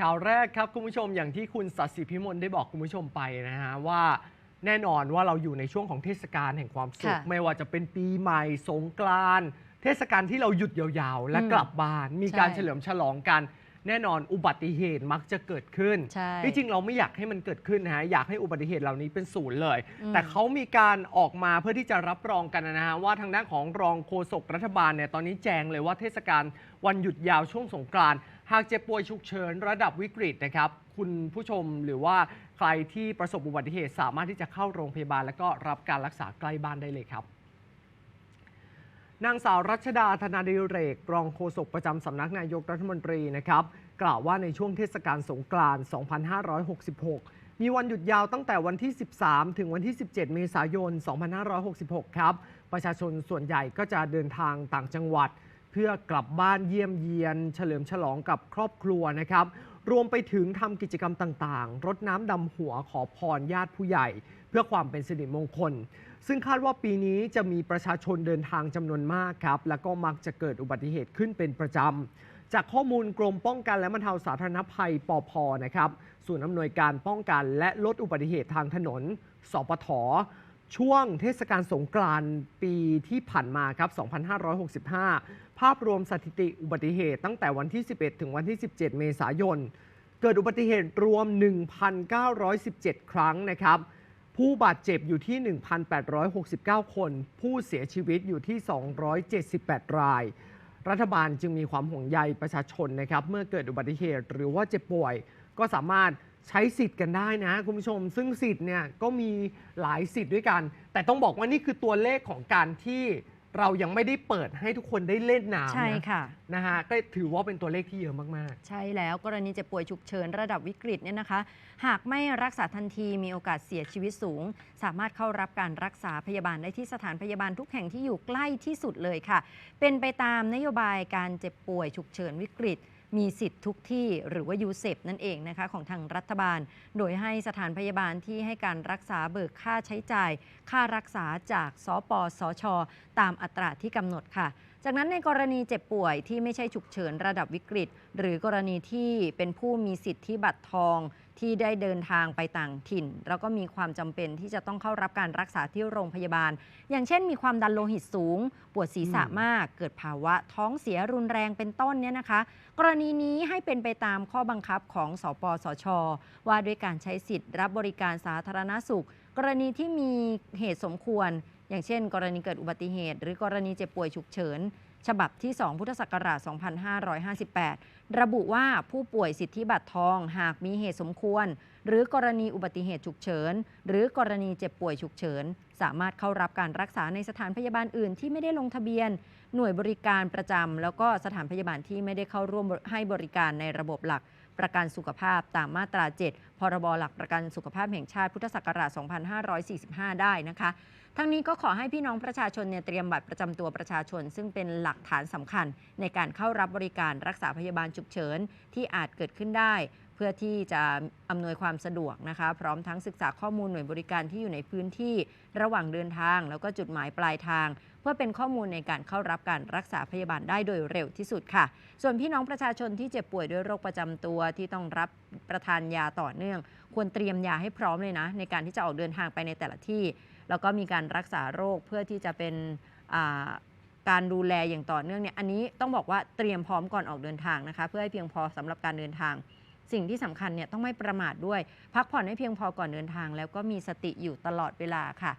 ข่าวแรกครับคุณผู้ชมอย่างที่คุณสัตย์สิพิมลได้บอกคุณผู้ชมไปนะฮะว่าแน่นอนว่าเราอยู่ในช่วงของเทศกาลแห่งความสุข ค่ะไม่ว่าจะเป็นปีใหม่สงกรานต์เทศกาลที่เราหยุดยาวๆ และอืมกลับบ้าน มีการใช่เฉลิมฉลองกัน แน่นอนอุบัติเหตุมักจะเกิดขึ้นใช่ที่จริงเราไม่อยากให้มันเกิดขึ้นนะฮะอยากให้อุบัติเหตุเหล่านี้เป็นศูนย์เลย อืม แต่เขามีการออกมาเพื่อที่จะรับรองกันนะฮะว่าทางด้านของรองโฆษกรัฐบาลเนี่ยตอนนี้แจงเลยว่าเทศกาลวันหยุดยาวช่วงสงกรานต์ หากเจ็บป่วยฉุกเฉินระดับวิกฤตนะครับ คุณผู้ชมหรือว่าใครที่ประสบอุบัติเหตุสามารถที่จะเข้าโรงพยาบาล แล้วก็รับการรักษาใกล้บ้านได้เลยครับนางสาวรัชดาธนาดิเรก รองโฆษกประจำสำนักนายกรัฐมนตรีนะครับ กล่าวว่าในช่วงเทศกาลสงกรานต์ 2566 มีวันหยุดยาวตั้งแต่วันที่ 13 ถึงวันที่ 17 เมษายน 2566 ครับ ประชาชนส่วนใหญ่ก็จะเดินทางต่างจังหวัด เพื่อกลับบ้านเยี่ยมเยียน เฉลิมฉลองกับครอบครัวนะครับ รวมไปถึงทำกิจกรรมต่างๆ รดน้ำดำหัวขอพรญาติผู้ใหญ่ เพื่อความเป็นสิริมงคล ซึ่งคาดว่าปีนี้จะมีประชาชนเดินทางจำนวนมากครับ แล้วก็มักจะเกิดอุบัติเหตุขึ้นเป็นประจำจากข้อมูลกรมป้องกันและบรรเทาสาธารณภัยปอพนะครับ ศูนย์อำนวยการป้องกันและลดอุบัติเหตุทางถนน สปท ช่วงเทศกาลสงกรานต์ปีที่ผ่านมาครับ 2565 ภาพรวมสถิติอุบัติเหตุตั้งแต่วันที่ 11 ถึงวันที่ 17 เมษายน เกิดอุบัติเหตุรวม 1,917 ครั้งนะครับ ผู้บาดเจ็บอยู่ที่ 1,869 คน ผู้เสียชีวิตอยู่ที่ 278 ราย รัฐบาลจึงมีความห่วงใยประชาชนนะครับ เมื่อเกิดอุบัติเหตุหรือว่าเจ็บป่วย ก็สามารถ ใช้สิทธิ์กันได้นะคุณผู้ชม ซึ่งสิทธิ์เนี่ยก็มีหลายสิทธิ์ด้วยกัน แต่ต้องบอกว่านี่คือตัวเลขของการที่เรายังไม่ได้เปิดให้ทุกคนได้เล่นน้ำใช่นะค่ะ นะฮะก็ถือว่าเป็นตัวเลขที่เยอะมาก ใช่แล้วกรณีเจ็บป่วยฉุกเฉินระดับวิกฤตเนี่ยนะคะ หากไม่รักษาทันทีมีโอกาสเสียชีวิตสูง สามารถเข้ารับการรักษาพยาบาลได้ที่สถานพยาบาลทุกแห่งที่อยู่ใกล้ที่สุดเลยค่ะ เป็นไปตามนโยบายการเจ็บป่วยฉุกเฉินวิกฤต มีสิทธิ์ทุกที่หรือว่ายูเซฟนั่นเองนะคะของทางรัฐบาล โดยให้สถานพยาบาลที่ให้การรักษาเบิกค่าใช้จ่าย ค่ารักษาจากสปสช ตามอัตราที่กำหนดค่ะ จากนั้นในกรณีเจ็บป่วยที่ไม่ใช่ฉุกเฉินระดับวิกฤต หรือกรณีที่เป็นผู้มีสิทธิบัตรทอง ที่ได้เดินทางไปต่างถิ่น แล้วก็มีความจำเป็นที่จะต้องเข้ารับการรักษาที่โรงพยาบาล อย่างเช่น มีความดันโลหิตสูง ปวดศีรษะอืมมาก เกิดภาวะท้องเสียรุนแรงเป็นต้นเนี่ยนะคะ กรณีนี้ให้เป็นไปตามข้อบังคับของสปสช ว่าด้วยการใช้สิทธิ์ รับบริการสาธารณสุข กรณีที่มีเหตุสมควร อย่างเช่น กรณีเกิดอุบัติเหตุ หรือกรณีเจ็บป่วยฉุกเฉิน ฉบับที่ 2 พุทธศักราช 2558 ระบุว่าผู้ป่วยสิทธิบัตรทองหากมีเหตุสมควร หรือกรณีอุบัติเหตุฉุกเฉิน หรือกรณีเจ็บป่วยฉุกเฉิน สามารถเข้ารับการรักษาในสถานพยาบาลอื่นที่ไม่ได้ลงทะเบียน หน่วยบริการประจำแล้วก็สถานพยาบาลที่ไม่ได้เข้าร่วมให้บริการในระบบหลักประกันสุขภาพตามมาตรา 7 พรบ หลักประกันสุขภาพแห่งชาติพุทธศักราช 2545 ได้นะคะ ทั้งนี้ก็ขอให้พี่น้องประชาชนเนี่ยเตรียมบัตรประจำตัวประชาชน ซึ่งเป็นหลักฐานสำคัญในการเข้ารับบริการรักษาพยาบาลฉุกเฉินที่อาจเกิดขึ้นได้ เพื่อที่จะอำนวยความสะดวกนะคะ พร้อมทั้งศึกษาข้อมูลหน่วยบริการที่อยู่ในพื้นที่ระหว่างเดินทาง แล้วก็จุดหมายปลายทาง เพื่อเป็นข้อมูลในการเข้ารับการรักษาพยาบาลได้โดยเร็วที่สุดค่ะ ส่วนพี่น้องประชาชนที่เจ็บป่วยด้วยโรคประจำตัวที่ต้องรับประทานยาต่อเนื่อง ควรเตรียมยาให้พร้อมเลยนะ ในการที่จะออกเดินทางไปในแต่ละที่ แล้วก็มีการรักษาโรคเพื่อที่จะเป็นการดูแลอย่างต่อเนื่องเนี่ยอันนี้ต้องบอกว่าเตรียมพร้อมก่อนออกเดินทางนะคะ เพื่อให้เพียงพอสำหรับการเดินทาง สิ่งที่สำคัญเนี่ยต้องไม่ประมาทด้วย พักผ่อนให้เพียงพอก่อนเดินทาง แล้วก็มีสติอยู่ตลอดเวลาค่ะ